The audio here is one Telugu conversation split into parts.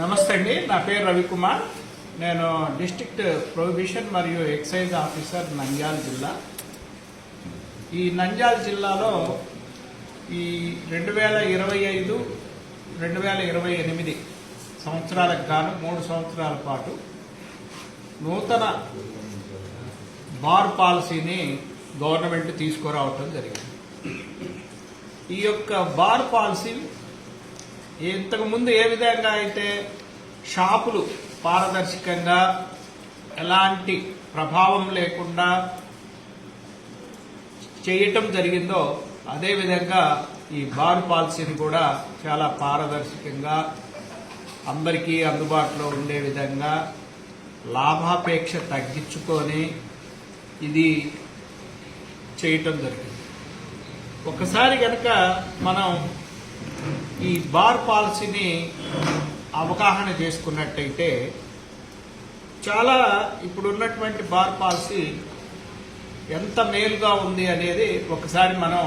నమస్తే అండి నా పేరు రవికుమార్. నేను డిస్టిక్ట్ ప్రొహిబిషన్ మరియు ఎక్సైజ్ ఆఫీసర్ నంద్యాల జిల్లా. ఈ నంద్యాల జిల్లాలో ఈ రెండు వేల ఇరవై ఐదు రెండు వేల ఇరవై ఎనిమిది సంవత్సరాలకు గాను మూడు సంవత్సరాల పాటు నూతన బార్ పాలసీని గవర్నమెంట్ తీసుకురావటం జరిగింది. ఈ యొక్క బార్ పాలసీ ఇంతకుముందు ఏ విధంగా అయితే షాపులు పారదర్శకంగా ఎలాంటి ప్రభావం లేకుండా చేయటం జరిగిందో అదేవిధంగా ఈ బార్ పాలసీని కూడా చాలా పారదర్శకంగా అందరికీ అందుబాటులో ఉండే విధంగా లాభాపేక్ష తగ్గించుకొని ఇది చేయటం జరిగింది. ఒకసారి కనుక మనం ఈ బార్ పాలసీని అవగాహన చేసుకున్నట్టయితే చాలా ఇప్పుడున్నటువంటి బార్ పాలసీ ఎంత మేలుగా ఉంది అనేది ఒకసారి మనం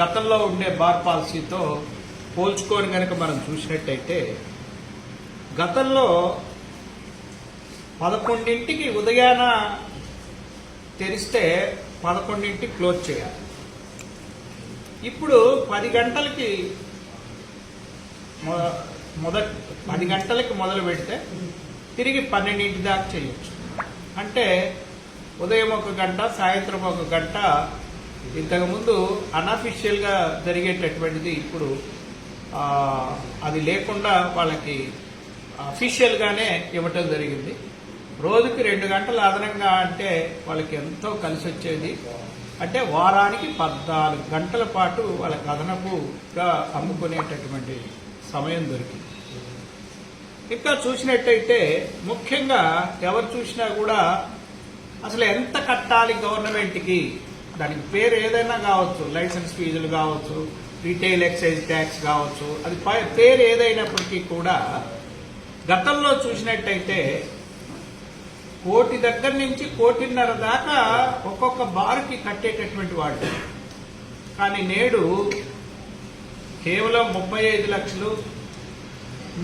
గతంలో ఉండే బార్ పాలసీతో పోల్చుకొని కనుక మనం చూసినట్టయితే గతంలో పదకొండింటికి ఉదయాన తెరిస్తే పదకొండింటికి క్లోజ్ చేయాలి. ఇప్పుడు పది గంటలకి మొద పది గంటలకి మొదలు పెడితే తిరిగి పన్నెండింటి దాకా చేయొచ్చు. అంటే ఉదయం ఒక గంట సాయంత్రం ఒక గంట ఇంతకుముందు అన్అఫీషియల్గా జరిగేటటువంటిది ఇప్పుడు అది లేకుండా వాళ్ళకి అఫీషియల్గానే ఇవ్వటం జరిగింది. రోజుకి రెండు గంటలు అదనంగా అంటే వాళ్ళకి ఎంతో కలిసి వచ్చేది అంటే వారానికి పద్నాలుగు గంటల పాటు వాళ్ళ కథనపుగా అమ్ముకునేటటువంటి సమయం దొరికింది. ఇంకా చూసినట్టయితే ముఖ్యంగా ఎవరు చూసినా కూడా అసలు ఎంత కట్టాలి గవర్నమెంట్కి? దానికి పేరు ఏదైనా కావచ్చు లైసెన్స్ ఫీజులు కావచ్చు రీటైల్ ఎక్సైజ్ ట్యాక్స్ కావచ్చు అది పై- పేరు ఏదైనప్పటికీ కూడా గతంలో చూసినట్టయితే కోటి దగ్గర నుంచి కోటిన్నర దాకా ఒక్కొక్క బార్కి కట్టేటటువంటి వాళ్ళు. కానీ నేడు కేవలం ముప్పై ఐదు లక్షలు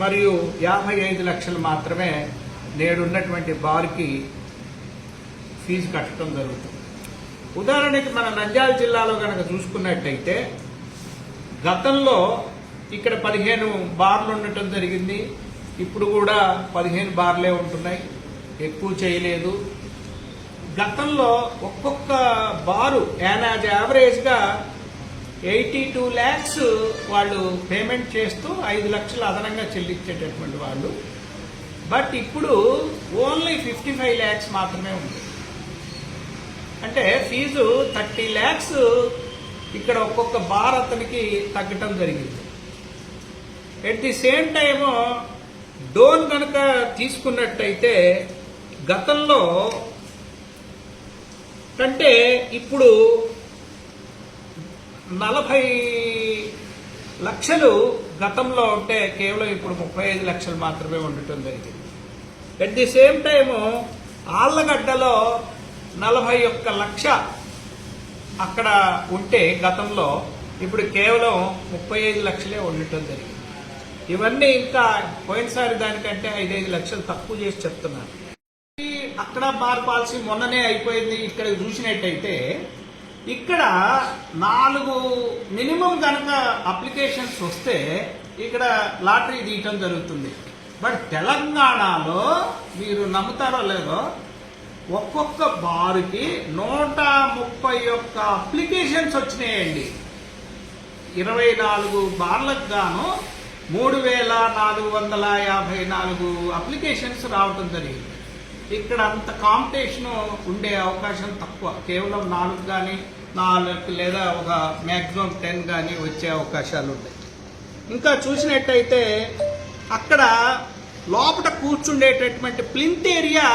మరియు యాభై ఐదు లక్షలు మాత్రమే నేడున్నటువంటి బార్కి ఫీజు కట్టడం జరుగుతుంది. ఉదాహరణకి మన నంద్యాల జిల్లాలో కనుక చూసుకున్నట్టయితే గతంలో ఇక్కడ పదిహేను బార్లు ఉండటం జరిగింది. ఇప్పుడు కూడా పదిహేను బార్లే ఉంటున్నాయి. ఎక్కువ చేయలేదు. గతంలో ఒక్కొక్క బారు యాన్ యాజ్ యావరేజ్గా ఎయిటీ టూ ల్యాక్స్ వాళ్ళు పేమెంట్ చేస్తూ ఐదు లక్షలు అదనంగా చెల్లించేటటువంటి వాళ్ళు. బట్ ఇప్పుడు ఓన్లీ ఫిఫ్టీ ఫైవ్ ల్యాక్స్ మాత్రమే ఉంది. అంటే ఫీజు థర్టీ ల్యాక్స్ ఇక్కడ ఒక్కొక్క బార్ అతనికి తగ్గటం జరిగింది. At the same time Dhone కనుక తీసుకున్నట్టయితే గతంలో కంటే ఇప్పుడు నలభై లక్షలు గతంలో ఉంటే కేవలం ఇప్పుడు ముప్పై ఐదు లక్షలు మాత్రమే ఉండటం జరిగింది. అట్ ది సేమ్ టైము ఆళ్ళగడ్డలో నలభై ఒక్క లక్ష అక్కడ ఉంటే గతంలో ఇప్పుడు కేవలం ముప్పై ఐదు లక్షలే ఉండటం జరిగింది. ఇవన్నీ ఇంకా పోయినసారి దానికంటే ఐదైదు లక్షలు తక్కువ చేసి చెప్తున్నారు. అక్కడ బార్ పాలసీ మొన్ననే అయిపోయింది ఇక్కడ చూసినట్టయితే ఇక్కడ నాలుగు మినిమం కనుక అప్లికేషన్స్ వస్తే ఇక్కడ లాటరీ తీయటం జరుగుతుంది. బట్ తెలంగాణలో మీరు నమ్ముతారో లేదో ఒక్కొక్క బారుకి నూట ముప్పై ఒక్క అప్లికేషన్స్ వచ్చినాయండి. ఇరవై నాలుగు బార్లకు గాను మూడు వేల నాలుగు వందల యాభై నాలుగు అప్లికేషన్స్ రావటం జరిగింది. ఇక్కడ అంత కాంపిటీషన్ ఉండే అవకాశం తక్కువ. కేవలం నాలుగు కానీ నాలుగు లేదా ఒక మ్యాక్సిమం టెన్ కానీ వచ్చే అవకాశాలు ఉన్నాయి ఇంకా చూసినట్టయితే అక్కడ లోపల కూర్చుండేటటువంటి ప్లింత్ ఏరియా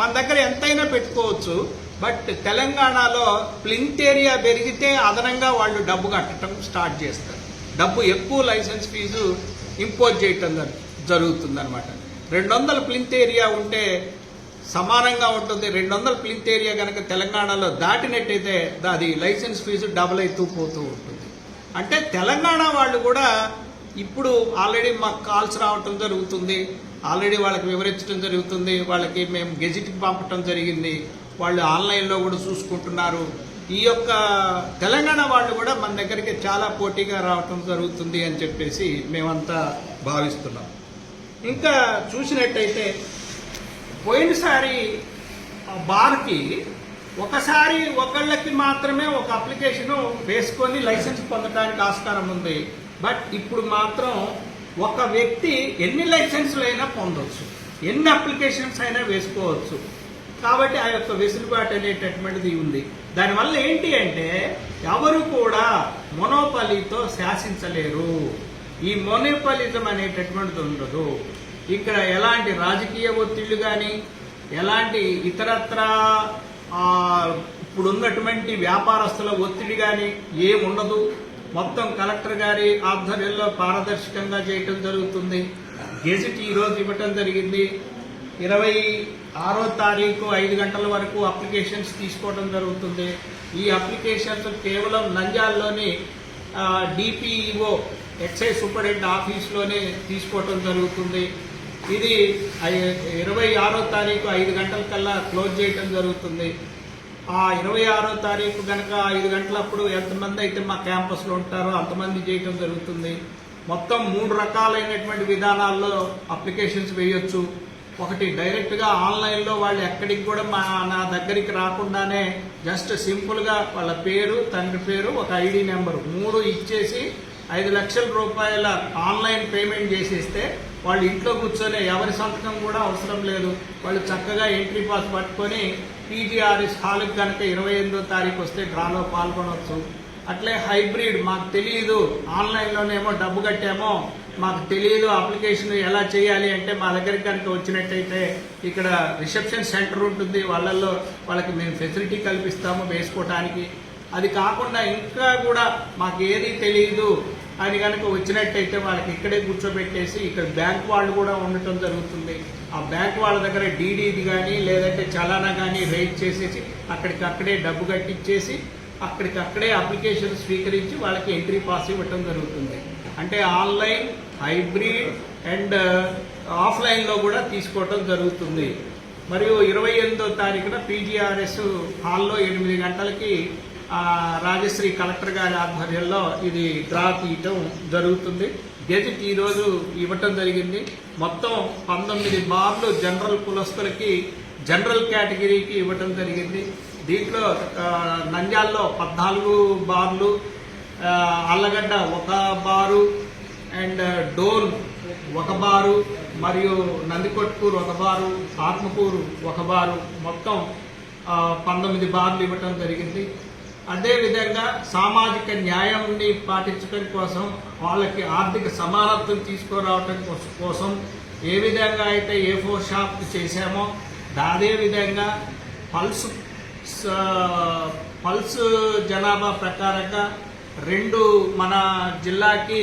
మన దగ్గర ఎంతైనా పెట్టుకోవచ్చు. బట్ తెలంగాణలో ప్లింత్ ఏరియా పెరిగితే అదనంగా వాళ్ళు డబ్బు కట్టడం స్టార్ట్ చేస్తారు. డబ్బు ఎక్కువ లైసెన్స్ ఫీజు ఇంపోజ్ చేయటం జరుగుతుంది అనమాట రెండు వందల ప్లింత్ ఏరియా ఉంటే సమానంగా ఉంటుంది. రెండు వందల ప్లింత్ ఏరియా కనుక తెలంగాణలో దాటినట్టయితే అది లైసెన్స్ ఫీజు డబుల్ అవుతూ పోతూ ఉంటుంది. అంటే తెలంగాణ వాళ్ళు కూడా ఇప్పుడు ఆల్రెడీ మాకు కాల్స్ రావటం జరుగుతుంది. ఆల్రెడీ వాళ్ళకి వివరించడం జరుగుతుంది. వాళ్ళకి మేము గెజిట్కి పంపటం జరిగింది. వాళ్ళు ఆన్లైన్లో కూడా చూసుకుంటున్నారు. ఈ యొక్క తెలంగాణ వాళ్ళు కూడా మన దగ్గరికి చాలా పోటీగా రావటం జరుగుతుంది అని చెప్పేసి మేమంతా భావిస్తున్నాం. ఇంకా చూసినట్టయితే పోయినసారి బార్కి ఒకసారి ఒకళ్ళకి మాత్రమే ఒక అప్లికేషన్ వేసుకొని లైసెన్స్ పొందడానికి ఆస్కారం ఉంది. బట్ ఇప్పుడు మాత్రం ఒక వ్యక్తి ఎన్ని లైసెన్సులు అయినా పొందవచ్చు ఎన్ని అప్లికేషన్స్ అయినా వేసుకోవచ్చు. కాబట్టి ఆ యొక్క వెసులుబాటు అనేటటువంటిది ఉంది. దానివల్ల ఏంటి అంటే ఎవరు కూడా మొనోపలితో శాసించలేరు. ఈ మొనోపలిజం అనేటటువంటిది ఉండదు. ఇక్కడ ఎలాంటి రాజకీయ ఒత్తిళ్ళు కానీ ఎలాంటి ఇతరత్ర ఇప్పుడున్నటువంటి ఇప్పుడు ఉన్నటువంటి వ్యాపారస్తుల ఒత్తిడి కానీ ఏముండదు. మొత్తం కలెక్టర్ గారి ఆధ్వర్యంలో పారదర్శకంగా చేయటం జరుగుతుంది. గెజిట్ ఈ రోజు ఇవ్వటం జరిగింది. ఇరవై ఆరో తారీఖు ఐదు గంటల వరకు అప్లికేషన్స్ తీసుకోవడం జరుగుతుంది. ఈ అప్లికేషన్స్ కేవలం నంజాల్లోని డిపిఈఓ ఎక్సైజ్ సూపరింటెండెంట్ ఆఫీస్లోనే తీసుకోవటం జరుగుతుంది. ఇది ఐ- ఇరవై ఆరో తారీఖు ఐదు గంటల కల్లా క్లోజ్ చేయటం జరుగుతుంది. ఆ ఇరవై ఆరో తారీఖు కనుక ఐదు గంటలప్పుడు ఎంతమంది అయితే మా క్యాంపస్లో ఉంటారో అంతమంది చేయటం జరుగుతుంది. మొత్తం మూడు రకాలైనటువంటి విధానాల్లో అప్లికేషన్స్ వేయొచ్చు. ఒకటి డైరెక్ట్గా ఆన్లైన్లో వాళ్ళు ఎక్కడికి కూడా మా నా దగ్గరికి రాకుండానే జస్ట్ సింపుల్గా వాళ్ళ పేరు తండ్రి పేరు ఒక ఐడి నెంబరు మూడు ఇచ్చేసి ఐదు లక్షల రూపాయల ఆన్లైన్ పేమెంట్ చేసేస్తే వాళ్ళు ఇంట్లో కూర్చొని ఎవరి సంతకం కూడా అవసరం లేదు. వాళ్ళు చక్కగా ఎంట్రీ పాస్ పట్టుకొని పీజీఆర్ఎస్ హాల్కి కనుక ఇరవై ఎనిమిదో తారీఖు వస్తే డ్రాలో పాల్గొనవచ్చు అట్లే హైబ్రిడ్ మాకు తెలియదు ఆన్లైన్లోనేమో డబ్బు కట్టామో మాకు తెలియదు అప్లికేషన్ ఎలా చేయాలి అంటే మా దగ్గరికి కనుక వచ్చినట్టయితే ఇక్కడ రిసెప్షన్ సెంటర్ ఉంటుంది. వాళ్ళల్లో వాళ్ళకి మేము ఫెసిలిటీ కల్పిస్తాము వేసుకోవటానికి అది కాకుండా ఇంకా కూడా మాకు ఏది తెలియదు అది కనుక వచ్చినట్టయితే వాళ్ళకి ఇక్కడే కూర్చోబెట్టేసి ఇక్కడ బ్యాంక్ వాళ్ళు కూడా ఉండటం జరుగుతుంది. ఆ బ్యాంక్ వాళ్ళ దగ్గర డీడీది కానీ లేదంటే చలానా కానీ రైట్ చేసేసి అక్కడికి అక్కడే డబ్బు కట్టించేసి అక్కడికక్కడే అప్లికేషన్ స్వీకరించి వాళ్ళకి ఎంట్రీ పాస్ ఇవ్వటం జరుగుతుంది. అంటే ఆన్లైన్ హైబ్రిడ్ అండ్ ఆఫ్లైన్లో కూడా తీసుకోవటం జరుగుతుంది. మరియు ఇరవై ఎనిమిదో తారీఖున పీజీఆర్ఎస్ హాల్లో ఎనిమిది గంటలకి రాజశ్రీ కలెక్టర్ గారి ఆధ్వర్యంలో ఇది డ్రా తీయటం జరుగుతుంది. గెజిట్ ఈరోజు ఇవ్వటం జరిగింది. మొత్తం పంతొమ్మిది బార్లు జనరల్ కులస్తులకి జనరల్ కేటగిరీకి ఇవ్వటం జరిగింది. దీంట్లో నంద్యాల్లో పద్నాలుగు బార్లు అల్లగడ్డ ఒక బారు అండ్ డోన్ ఒక బారు మరియు నందికొట్కూరు ఒక బారు ఆత్మకూరు ఒక బారు. మొత్తం పంతొమ్మిది బార్లు ఇవ్వటం జరిగింది. అదేవిధంగా సామాజిక న్యాయాన్ని పాటించడం కోసం వాళ్ళకి ఆర్థిక సమానత్వం తీసుకురావటం కోసం ఏ విధంగా అయితే ఏ ఫోర్ షాప్ చేశామో అదే విధంగా పల్స్ స- పల్స్ జనాభా ప్రకారంగా రెండు మన జిల్లాకి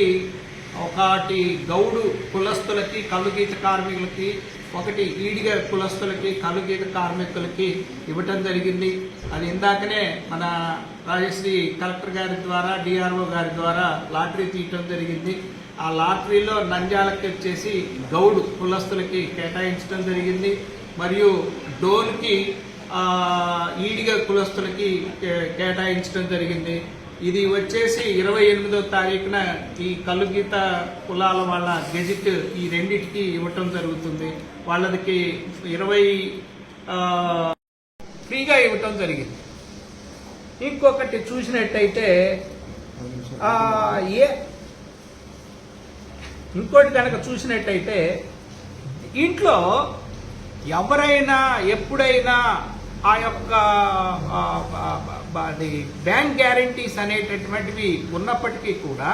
ఒకటి గౌడు కులస్తులకి కలుగీత కార్మికులకి ఒకటి ఈడిగ కులస్తులకి కలుగీత కార్మికులకి ఇవ్వటం జరిగింది. అది ఇందాకనే మన రాజశ్రీ కలెక్టర్ గారి ద్వారా డిఆర్ఓ గారి ద్వారా లాటరీ తీయటం జరిగింది. ఆ లాటరీలో నంద్యాలకి వచ్చేసి గౌడు కులస్తులకి కేటాయించడం జరిగింది. మరియు డోన్కి ఈడిగ కులస్తులకి కే- కేటాయించడం జరిగింది. ఇది వచ్చేసి ఇరవై ఎనిమిదో తారీఖున ఈ కలుగీత కులాల వాళ్ళ గెజిట్ ఈ రెండింటికి ఇవ్వటం జరుగుతుంది. వాళ్ళకి ఇరవై ఫ్రీగా ఇవ్వటం జరిగింది. ఇంకొకటి చూసినట్టయితే ఏ ఇంకోటి కనుక చూసినట్టయితే ఇంట్లో ఎవరైనా ఎప్పుడైనా ఆ యొక్క అది బ్యాంక్ గ్యారంటీస్ అనేటటువంటివి ఉన్నప్పటికీ కూడా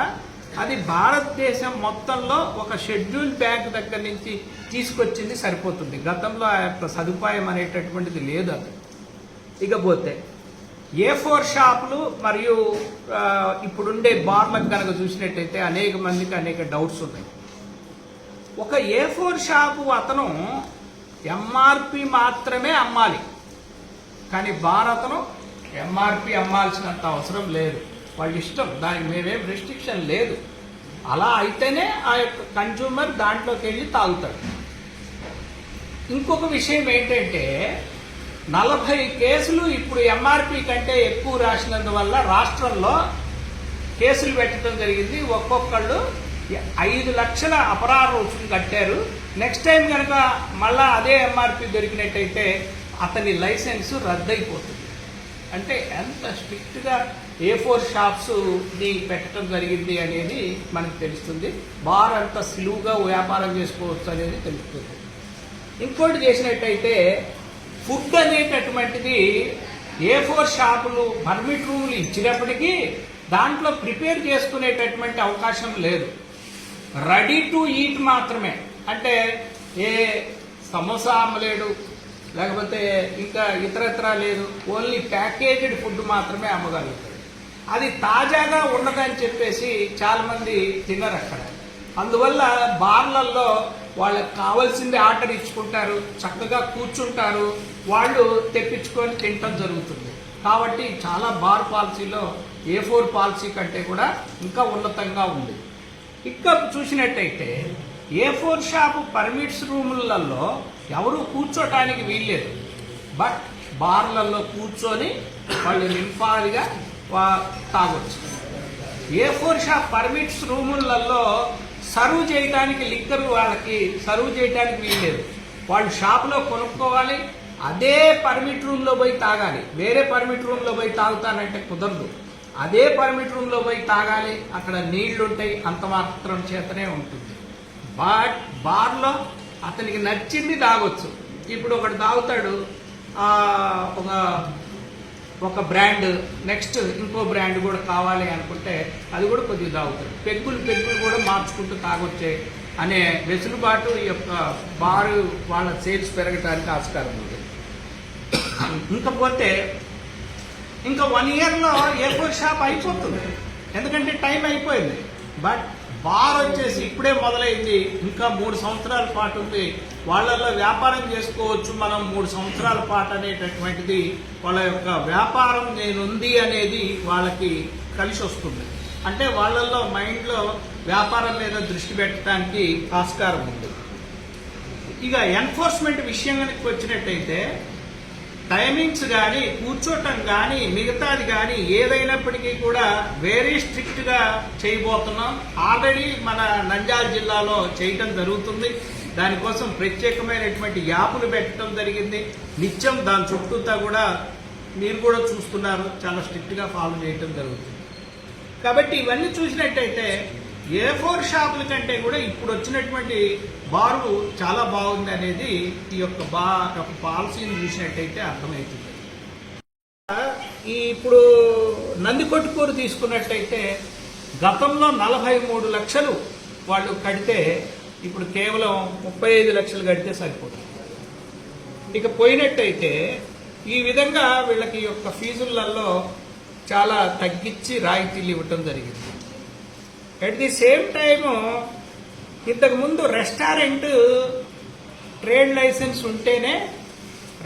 అది భారతదేశం మొత్తంలో ఒక షెడ్యూల్ బ్యాంక్ దగ్గర నుంచి తీసుకొచ్చింది సరిపోతుంది. గతంలో ఆ యొక్క సదుపాయం అనేటటువంటిది లేదు అది. ఇకపోతే ఏ ఫోర్ షాపులు మరియు ఇప్పుడుండే బార్లకు కనుక చూసినట్టయితే అనేక మందికి అనేక డౌట్స్ ఉన్నాయి. ఒక ఏ ఫోర్ షాపు అతను ఎంఆర్పి మాత్రమే అమ్మాలి. కానీ బార్ అతను ఎంఆర్పి అమ్మాల్సినంత అవసరం లేదు. వాళ్ళ ఇష్టం. దానికి మేమేం రెస్ట్రిక్షన్ లేదు. అలా అయితేనే ఆ యొక్క కన్జ్యూమర్ దాంట్లోకి వెళ్ళి తాగుతాడు. ఇంకొక విషయం ఏంటంటే నలభై కేసులు ఇప్పుడు ఎంఆర్పి కంటే ఎక్కువ రాసినందువల్ల రాష్ట్రంలో కేసులు పెట్టడం జరిగింది. ఒక్కొక్కళ్ళు ఐదు లక్షల అపరాధ రుసుము కట్టారు. నెక్స్ట్ టైం కనుక మళ్ళా అదే ఎంఆర్పి దొరికినట్టయితే అతని లైసెన్స్ రద్దయిపోతుంది. అంటే ఎంత స్ట్రిక్ట్గా ఏ ఫోర్ షాప్స్ని పెట్టడం జరిగింది అనేది మనకు తెలుస్తుంది. బార్ అంత సులువుగా వ్యాపారం చేసుకోవచ్చు అనేది తెలుస్తుంది. ఇంకోటి చేసినట్టయితే ఫుడ్ అనేటటువంటిది ఏ ఫోర్ షాపులు పర్మిట్ రూములు ఇచ్చినప్పటికీ దాంట్లో ప్రిపేర్ చేసుకునేటటువంటి అవకాశం లేదు. రెడీ టు ఈట్ మాత్రమే. అంటే ఏ సమోసా అమ్మలేడు లేకపోతే ఇంకా ఇతరత్ర లేదు. ఓన్లీ ప్యాకేజ్డ్ ఫుడ్ మాత్రమే అమ్మగలుగుతాడు. అది తాజాగా ఉండదని చెప్పేసి చాలామంది తినరు అక్కడ. అందువల్ల బార్లల్లో వాళ్ళకి కావాల్సింది ఆర్డర్ ఇచ్చుకుంటారు చక్కగా కూర్చుంటారు వాళ్ళు తెప్పించుకొని తినటం జరుగుతుంది. కాబట్టి చాలా బార్ పాలసీలో ఏ ఫోర్ పాలసీ కంటే కూడా ఇంకా ఉన్నతంగా ఉంది. ఇంకా చూసినట్టయితే ఏ ఫోర్ షాపు పర్మిట్స్ రూములలో ఎవరు కూర్చోటానికి వీల్లేదు. బట్ బార్లలో కూర్చొని వాళ్ళు నింపాదిగా తాగొచ్చు. ఏ ఫోర్ షాప్ పర్మిట్స్ రూములలో సర్వ్ చేయడానికి లిక్కర్ వాళ్ళకి సర్వ్ చేయడానికి వీల్లేదు. వాళ్ళు షాప్లో కొనుక్కోవాలి అదే పర్మిట్ రూమ్లో పోయి తాగాలి. వేరే పర్మిట్ రూమ్లో పోయి తాగుతానంటే కుదరదు. అదే పర్మిట్ రూమ్లో పోయి తాగాలి అక్కడ నీళ్ళుంటాయి అంత మాత్రం చేతనే ఉంటుంది. బట్ బార్లో అతనికి నచ్చింది తాగొచ్చు. ఇప్పుడు ఒకటి తాగుతాడు ఒక ఒక బ్రాండ్ నెక్స్ట్ ఇంకో బ్రాండ్ కూడా కావాలి అనుకుంటే అది కూడా కొద్దిగా తాగుతాడు. పెగ్గులు పెగ్గులు కూడా మార్చుకుంటూ తాగొచ్చే అనే వెసులుబాటు ఈ యొక్క బారు వాళ్ళ సేల్స్ పెరగడానికి ఆస్కారం ఉంది. ఇంకపోతే ఇంకా వన్ ఇయర్లో ఏ ఫోర్ షాప్ అయిపోతుంది. ఎందుకంటే టైం అయిపోయింది. బట్ బార్ వచ్చేసి ఇప్పుడే మొదలైంది. ఇంకా మూడు సంవత్సరాల పాటు ఉంది. వాళ్ళల్లో వ్యాపారం చేసుకోవచ్చు మనం మూడు సంవత్సరాల పాటు అనేటటువంటిది వాళ్ళ యొక్క వ్యాపారం నేనుంది అనేది వాళ్ళకి కలిసి వస్తుంది. అంటే వాళ్ళల్లో మైండ్లో వ్యాపారం మీద దృష్టి పెట్టడానికి ఆస్కారం ఉంది. ఇక ఎన్ఫోర్స్మెంట్ విషయానికి వచ్చినట్టయితే టైమింగ్స్ కానీ కూర్చోటం కానీ మిగతాది కానీ ఏదైనప్పటికీ కూడా వెరీ స్ట్రిక్ట్గా చేయబోతున్నాం. ఆల్రెడీ మన నంద్యాల జిల్లాలో చేయటం జరుగుతుంది. దానికోసం ప్రత్యేకమైనటువంటి యాప్లు పెట్టడం జరిగింది. నిత్యం దాని చుట్టూతా కూడా మీరు కూడా చూస్తున్నారు. చాలా స్ట్రిక్ట్గా ఫాలో చేయటం జరుగుతుంది. కాబట్టి ఇవన్నీ చూసినట్టయితే ఏ ఫోర్ షాపుల కంటే కూడా ఇప్పుడు వచ్చినటువంటి బారు చాలా బాగుంది అనేది ఈ యొక్క బా పాలసీని చూసినట్టయితే అర్థమవుతుంది. ఈ ఇప్పుడు నందికొట్టుకూరు తీసుకున్నట్టయితే గతంలో నలభై మూడు లక్షలు వాళ్ళు కడితే ఇప్పుడు కేవలం ముప్పై ఐదు లక్షలు కడితే సరిపోతుంది. ఇక పోయినట్టయితే ఈ విధంగా వీళ్ళకి ఈ యొక్క ఫీజులలో చాలా తగ్గించి రాయితీలు ఇవ్వటం జరిగింది. అట్ ది సేమ్ టైము ఇంతకుముందు రెస్టారెంట్ ట్రేడ్ లైసెన్స్ ఉంటేనే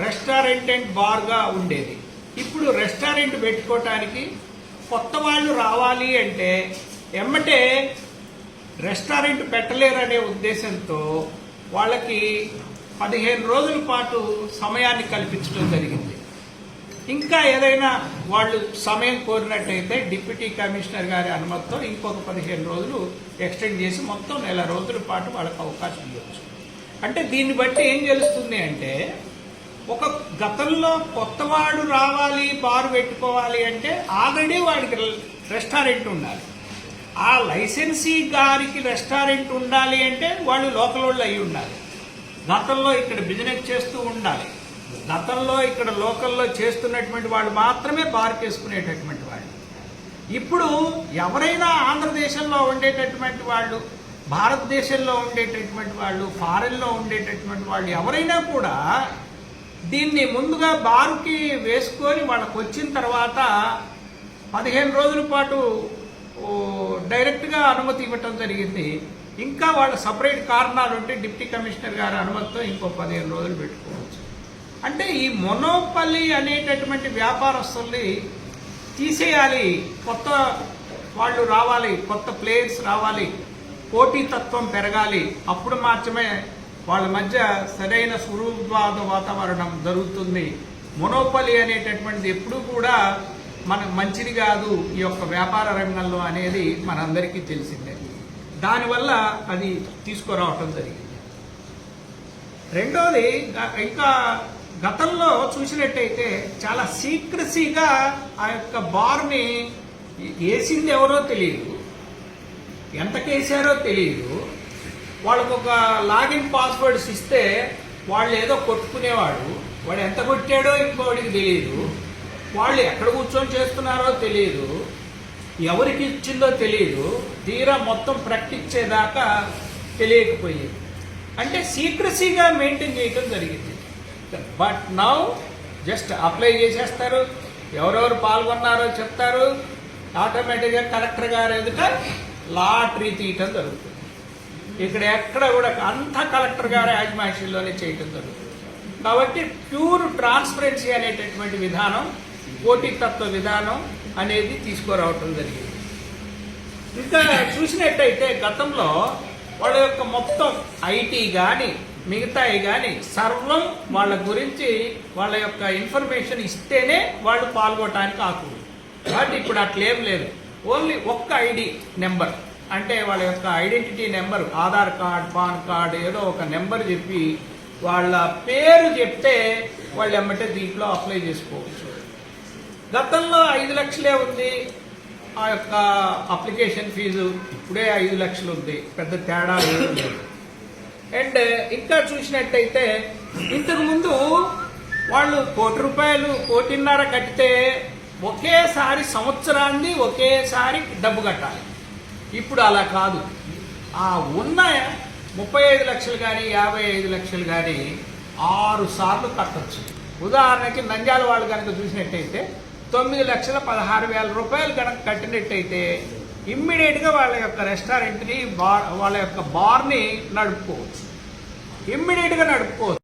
రెస్టారెంట్ అండ్ బార్గా ఉండేది. ఇప్పుడు రెస్టారెంట్ పెట్టుకోవటానికి కొత్త వాళ్ళు రావాలి అంటే ఎమ్మటే రెస్టారెంట్ పెట్టలేరనే ఉద్దేశంతో వాళ్ళకి పదిహేను రోజుల పాటు సమయాన్ని కల్పించడం జరిగింది. ఇంకా ఏదైనా వాళ్ళు సమయం కోరినట్టయితే డిప్యూటీ కమిషనర్ గారి అనుమతితో ఇంకొక పదిహేను రోజులు ఎక్స్టెండ్ చేసి మొత్తం నెల రోజుల పాటు వాళ్ళకి అవకాశం ఇవ్వచ్చు. అంటే దీన్ని బట్టి ఏం తెలుస్తుంది అంటే ఒక గతంలో కొత్తవాడు రావాలి బారు పెట్టుకోవాలి అంటే ఆల్రెడీ వాడికి రెస్టారెంట్ ఉండాలి. ఆ లైసెన్సీ గారికి రెస్టారెంట్ ఉండాలి అంటే వాళ్ళు లోకల్ వాళ్ళు అయి ఉండాలి. గతంలో ఇక్కడ బిజినెస్ చేస్తూ ఉండాలి. గతంలో ఇక్కడ లోకల్లో చేస్తున్నటువంటి వాళ్ళు మాత్రమే బార్ చేసుకునేటటువంటి వాళ్ళు. ఇప్పుడు ఎవరైనా ఆంధ్రదేశంలో ఉండేటటువంటి వాళ్ళు భారతదేశంలో ఉండేటటువంటి వాళ్ళు ఫారెన్లో ఉండేటటువంటి వాళ్ళు ఎవరైనా కూడా దీన్ని ముందుగా బారుకి వేసుకొని వాళ్ళకు వచ్చిన తర్వాత పదిహేను రోజుల పాటు డైరెక్ట్గా అనుమతి ఇవ్వటం జరిగింది. ఇంకా వాళ్ళ సపరేట్ కారణాలు ఉంటే డిప్టీ కమిషనర్ గారి అనుమతితో ఇంకో పదిహేను రోజులు పెట్టుకోవాలి అంటే ఈ మొనోపల్లి అనేటటువంటి వ్యాపారస్తుల్ని తీసేయాలి. కొత్త వాళ్ళు రావాలి కొత్త ప్లేయర్స్ రావాలి పోటీతత్వం పెరగాలి. అప్పుడు మాత్రమే వాళ్ళ మధ్య సరైన సురూపవాద వాతావరణం జరుగుతుంది. మొనోపలి అనేటటువంటిది ఎప్పుడూ కూడా మనకు మంచిది కాదు ఈ యొక్క వ్యాపార రంగంలో అనేది మనందరికీ తెలిసిందే. దానివల్ల అది తీసుకురావటం జరిగింది. రెండోది ఇంకా గతంలో చూసినట్టయితే చాలా సీక్రసీగా ఆ యొక్క బార్ని వేసింది ఎవరో తెలియదు ఎంతకేసారో తెలియదు వాళ్ళకు ఒక లాగిన్ పాస్వర్డ్స్ ఇస్తే వాళ్ళు ఏదో కొట్టుకునేవాడు. వాడు ఎంత కొట్టాడో ఇంకోడికి తెలియదు వాళ్ళు ఎక్కడ కూర్చొని చేస్తున్నారో తెలియదు ఎవరికి ఇచ్చిందో తెలియదు తీరా మొత్తం ప్రకటించేదాకా తెలియకపోయింది. అంటే సీక్రసీగా మెయింటైన్ చేయటం జరిగింది. బట్ నౌ జస్ట్ అప్లై చేసేస్తారు. ఎవరెవరు పాల్గొన్నారో చెప్తారు. ఆటోమేటిక్గా కలెక్టర్ గారు ఎదుట లాటరీ తీయటం జరుగుతుంది. ఇక్కడ ఎక్కడ కూడా అంతా కలెక్టర్ గారి యాజమాన్యంలోనే చేయటం జరుగుతుంది. కాబట్టి ప్యూర్ ట్రాన్స్పరెన్సీ అనేటటువంటి విధానం పోటీతత్వ విధానం అనేది తీసుకురావటం జరిగింది. ఇంకా చూసినట్టయితే గతంలో వాళ్ళ యొక్క మొత్తం ఐటీ కానీ మిగతాయి కానీ సర్వం వాళ్ళ గురించి వాళ్ళ యొక్క ఇన్ఫర్మేషన్ ఇస్తేనే వాళ్ళు పాల్గొనడానికి ఆకూడదు కాబట్టి ఇప్పుడు అట్లేం లేదు. ఓన్లీ ఒక్క ఐడి నెంబర్. అంటే వాళ్ళ యొక్క identity number Aadhaar card PAN card ఏదో ఒక నెంబర్ చెప్పి వాళ్ళ పేరు చెప్తే వాళ్ళు ఎమ్మటే దీంట్లో అప్లై చేసుకోవచ్చు. గతంలో ఐదు లక్షలే ఉంది. ఆ యొక్క అప్లికేషన్ ఫీజు ఇప్పుడే ఐదు లక్షలు ఉంది. పెద్ద తేడా లేదు. అండ్ ఇంకా చూసినట్టయితే ఇంతకుముందు వాళ్ళు కోటి రూపాయలు కోటిన్నర కట్టితే ఒకేసారి సంవత్సరాన్ని ఒకేసారి డబ్బు కట్టాలి. ఇప్పుడు అలా కాదు. ఆ ఉన్న ముప్పై ఐదు లక్షలు కానీ యాభై ఐదు లక్షలు కానీ ఆరు సార్లు కట్టచ్చు. ఉదాహరణకి నంద్యాల వాళ్ళు కనుక చూసినట్టయితే తొమ్మిది లక్షల పదహారు వేల రూపాయలు కనుక కట్టినట్టయితే ఇమ్మీడియట్గా వాళ్ళ యొక్క రెస్టారెంట్ని బార్ వాళ్ళ యొక్క బార్ని నడుపుకోవచ్చు. ఇమ్మీడియట్గా నడుపుకోవచ్చు.